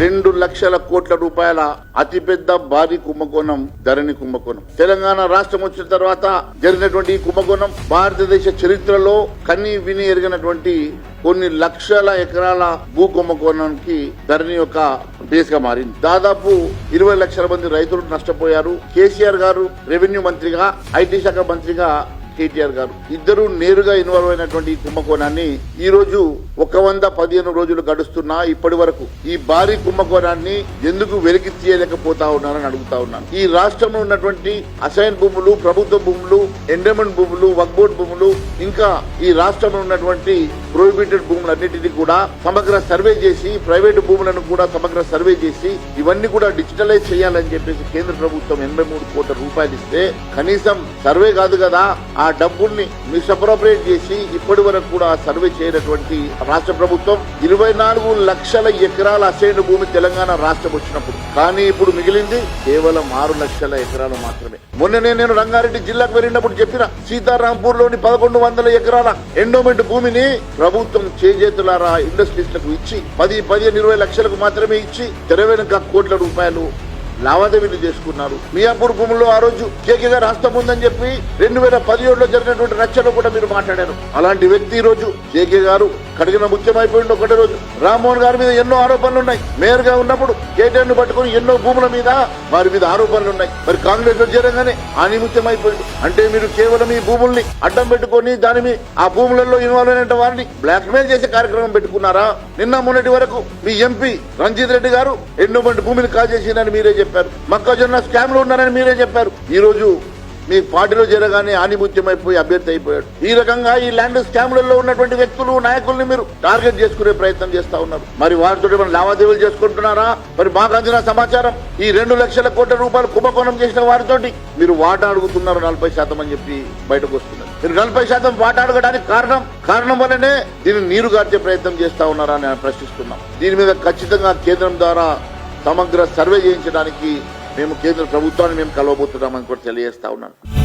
రెండు లక్షల కోట్ల రూపాయల అతిపెద్ద భారీ కుంభకోణం ధరణి కుంభకోణం. తెలంగాణ రాష్ట్రం వచ్చిన తర్వాత జరిగినటువంటి ఈ కుంభకోణం భారతదేశ చరిత్రలో కన్ని విని ఎరిగినటువంటి కొన్ని లక్షల ఎకరాల భూ కుంభకోణానికి ధరణి యొక్క బేస్గా మారింది. దాదాపు ఇరవై లక్షల మంది రైతులు నష్టపోయారు. కేసీఆర్ గారు రెవెన్యూ మంత్రిగా ఐటీ శాఖ మంత్రిగా కేటీఆర్ గారు. ఇద్దరు నేరుగా ఇన్వాల్వ్ అయినటువంటి కుంభకోణాన్ని ఈ రోజు ఒక వంద పదిహేను రోజులు గడుస్తున్నా ఇప్పటి వరకు ఈ భారీ కుంభకోణాన్ని ఎందుకు వెలికి తీయలేకపోతా ఉన్నారని అడుగుతా ఉన్నాను. ఈ రాష్ట్రంలో ఉన్నటువంటి అసైన్ భూములు ప్రభుత్వ భూములు ఎండమెంట్ భూములు వక్బోర్డ్ భూములు ఇంకా ఈ రాష్ట్రంలో ఉన్నటువంటి ప్రొహిబిటెడ్ భూములన్నిటినీ కూడా సమగ్ర సర్వే చేసి ప్రైవేటు భూములను కూడా సమగ్ర సర్వే చేసి ఇవన్నీ కూడా డిజిటలైజ్ చేయాలని చెప్పేసి కేంద్ర ప్రభుత్వం ఎనభై మూడు కోట్ల రూపాయలు ఇస్తే కనీసం సర్వే కాదు కదా ఆ డబ్బుల్ని మిస్అప్రోప్రియేట్ చేసి ఇప్పటి వరకు కూడా సర్వే చేయనటువంటి రాష్ట్ర ప్రభుత్వం ఇరవై నాలుగు లక్షల ఎకరాల అసైన్ భూమి తెలంగాణ రాష్ట్రం వచ్చినప్పుడు. కానీ ఇప్పుడు మిగిలింది కేవలం ఆరు లక్షల ఎకరాలు మాత్రమే. మొన్ననే నేను రంగారెడ్డి జిల్లాకు వెళ్ళినప్పుడు చెప్పిన సీతారాంపూర్లోని పదకొండు వందల ఎకరాల ఎండోమెంట్ భూమిని ప్రభుత్వం చేజేతులారా ఇండస్ట్రీస్లకు ఇచ్చి పది పదిహేను ఇరవై లక్షలకు మాత్రమే ఇచ్చి తెర కోట్ల రూపాయలు లావాదేవీలు చేసుకున్నారు. మియాపూర్ భూముల్లో ఆ రోజు కేకే గారు హస్తం ఉందని చెప్పి రెండు వేల పదిహేడులో జరిగినటువంటి రచ్చలో కూడా మీరు మాట్లాడారు. అలాంటి వ్యక్తి ఈ రోజు కేకే గారు కడిగిన ముఖ్యమైపోయింది ఒకటే రోజు. రామ్మోహన్ గారి మీద ఎన్నో ఆరోపణలు ఉన్నాయి. మేయర్గా ఉన్నప్పుడు కేటీఆర్ను పట్టుకుని ఎన్నో భూముల మీద వారి మీద ఆరోపణలు ఉన్నాయి. మరి కాంగ్రెస్లో చేరగానే ఆనిముత్యం అంటే మీరు కేవలం ఈ భూముల్ని అడ్డం పెట్టుకొని దాని ఆ భూములలో ఇన్వాల్వ్ అయిన వారిని బ్లాక్ మెయిల్ చేసే కార్యక్రమం పెట్టుకున్నారా? నిన్న మొన్నటి వరకు మీ ఎంపీ రంజిత్ రెడ్డి గారు ఎన్నో మంది భూమిని కాజేసిందని మీరే చెప్పారు. మొక్కజొన్న స్కామ్లో ఉన్నారని మీరే చెప్పారు. ఈ రోజు మీ పార్టీలో చేరగానే ఆనిముత్యమైపోయి అభ్యర్థి అయిపోయాడు. ఈ రకంగా ఈ ల్యాండ్ స్కామ్లలో ఉన్నటువంటి వ్యక్తులు నాయకుల్ని మీరు టార్గెట్ చేసుకునే ప్రయత్నం చేస్తా ఉన్నారు. మరి వారితో మనం లావాదేవీలు చేసుకుంటున్నారా? మరి మాకు అందిన సమాచారం ఈ రెండు లక్షల కోట్ల రూపాయలు కుంభకోణం చేసిన వారితోటి మీరు వాటా అడుగుతున్నారు నలభై శాతం అని చెప్పి బయటకు వస్తున్నారు. మీరు నలభై శాతం వాటా అడగడానికి కారణం కారణం వల్లనే దీన్ని నీరు గార్చే ప్రయత్నం చేస్తా ఉన్నారా అని ప్రశ్నిస్తున్నాం. దీని మీద ఖచ్చితంగా కేంద్రం ద్వారా సమగ్ర సర్వే చేయించడానికి మేము కేంద్ర ప్రభుత్వాన్ని మేము కలవబోతున్నామని కూడా తెలియజేస్తా ఉన్నాను.